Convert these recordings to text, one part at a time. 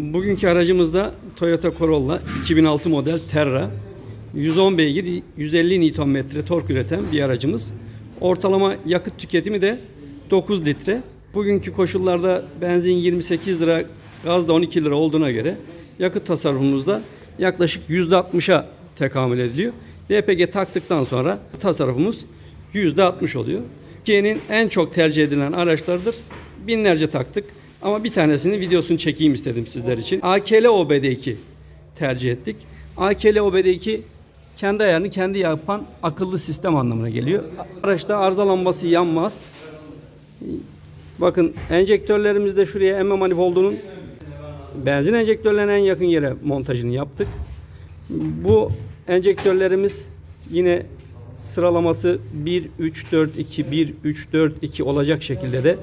Bugünkü aracımızda Toyota Corolla 2006 model Terra. 110 beygir, 150 Nm tork üreten bir aracımız. Ortalama yakıt tüketimi de 9 litre. Bugünkü koşullarda benzin 28 lira, gaz da 12 lira olduğuna göre yakıt tasarrufumuzda yaklaşık %60'a tekamül ediliyor. LPG taktıktan sonra tasarrufumuz %60 oluyor. Türkiye'nin en çok tercih edilen araçlardır. Binlerce taktık ama bir tanesini videosunu çekeyim istedim sizler için. AKL OBD2 tercih ettik. AKL OBD2 kendi ayarını kendi yapan akıllı sistem anlamına geliyor. Araçta arıza lambası yanmaz. Bakın enjektörlerimizde şuraya emme manifoldunun benzin enjektörlerine en yakın yere montajını yaptık. Bu enjektörlerimiz yine sıralaması 1 3 4 2 1 3 4 2 olacak şekilde de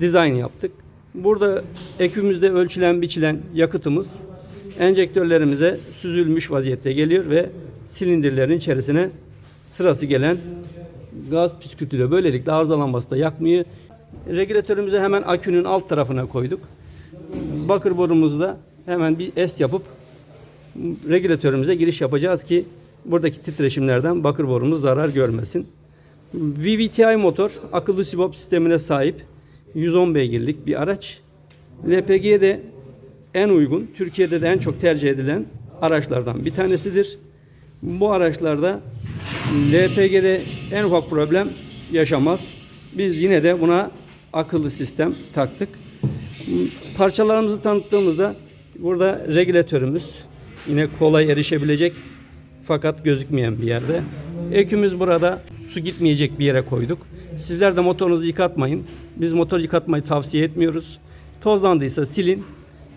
dizayn yaptık. Burada ekümüzde ölçülen biçilen yakıtımız enjektörlerimize süzülmüş vaziyette geliyor ve silindirlerin içerisine sırası gelen gaz püskürtülüyor. Böylelikle arızalanması da yakmıyor. Regülatörümüzü hemen akünün alt tarafına koyduk. Bakır borumuzu da hemen bir S yapıp regülatörümüze giriş yapacağız ki buradaki titreşimlerden bakır borumuz zarar görmesin. VVTi motor akıllı sibop sistemine sahip 110 beygirlik bir araç. LPG'ye de en uygun, Türkiye'de de en çok tercih edilen araçlardan bir tanesidir. Bu araçlarda LPG'de en ufak problem yaşamaz. Biz yine de buna akıllı sistem taktık. Parçalarımızı tanıttığımızda burada regülatörümüz yine kolay erişebilecek fakat gözükmeyen bir yerde. Ekümüz burada su gitmeyecek bir yere koyduk. Sizler de motorunuzu yıkatmayın. Biz motor yıkatmayı tavsiye etmiyoruz. Tozlandıysa silin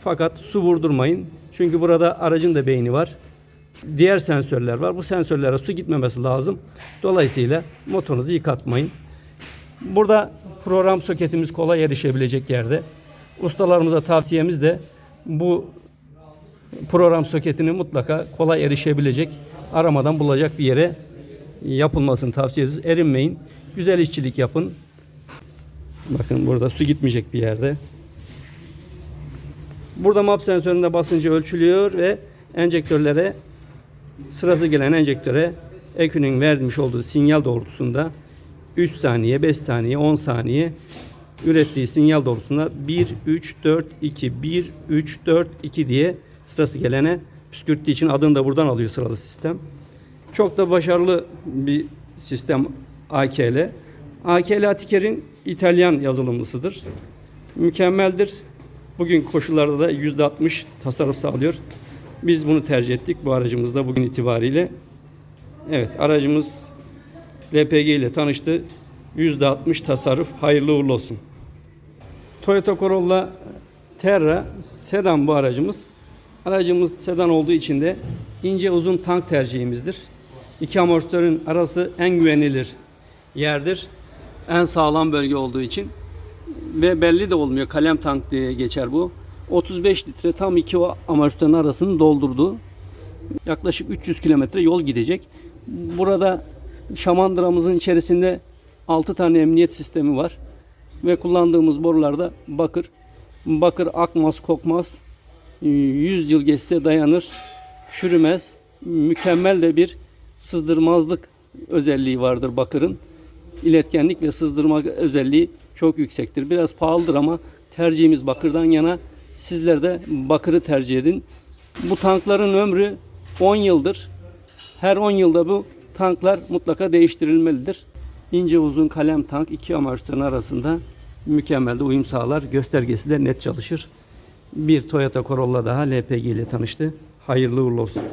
fakat su vurdurmayın. Çünkü burada aracın da beyni var. Diğer sensörler var. Bu sensörlere su gitmemesi lazım. Dolayısıyla motorunuzu yıkatmayın. Burada program soketimiz kolay erişebilecek yerde. Ustalarımıza tavsiyemiz de bu program soketini mutlaka kolay erişebilecek, aramadan bulacak bir yere yapılmasını tavsiye ediyoruz. Erinmeyin. Güzel işçilik yapın. Bakın burada su gitmeyecek bir yerde. Burada map sensöründe basıncı ölçülüyor ve enjektörlere sırası gelen enjektöre ekünün vermiş olduğu sinyal doğrultusunda 3 saniye, 5 saniye, 10 saniye ürettiği sinyal doğrultusunda 1, 3, 4, 2, 1, 3, 4, 2 diye sırası gelene püskürttüğü için adını da buradan alıyor sıralı sistem. Çok da başarılı bir sistem AKL. AKL Atiker'in İtalyan yazılımlısıdır. Mükemmeldir. Bugün koşullarda da %60 tasarruf sağlıyor. Biz bunu tercih ettik bu aracımızda bugün itibariyle. Evet aracımız LPG ile tanıştı. %60 tasarruf hayırlı uğurlu olsun. Toyota Corolla Terra sedan bu aracımız. Aracımız sedan olduğu için de ince uzun tank tercihimizdir. İki amortisörün arası en güvenilir yerdir. En sağlam bölge olduğu için ve belli de olmuyor. Kalem tank diye geçer bu. 35 litre tam iki amortisörün arasını doldurdu. Yaklaşık 300 kilometre yol gidecek. Burada şamandıramızın içerisinde 6 tane emniyet sistemi var. Ve kullandığımız borularda bakır. Bakır akmaz kokmaz. 100 yıl geçse dayanır. Çürümez. Mükemmel de bir sızdırmazlık özelliği vardır bakırın. İletkenlik ve sızdırma özelliği çok yüksektir. Biraz pahalıdır ama tercihimiz bakırdan yana. Sizler de bakırı tercih edin. Bu tankların ömrü 10 yıldır. Her 10 yılda bu tanklar mutlaka değiştirilmelidir. İnce uzun kalem tank iki amortisörün arasında mükemmel de uyum sağlar. Göstergesi de net çalışır. Bir Toyota Corolla daha LPG ile tanıştı. Hayırlı uğurlu olsun.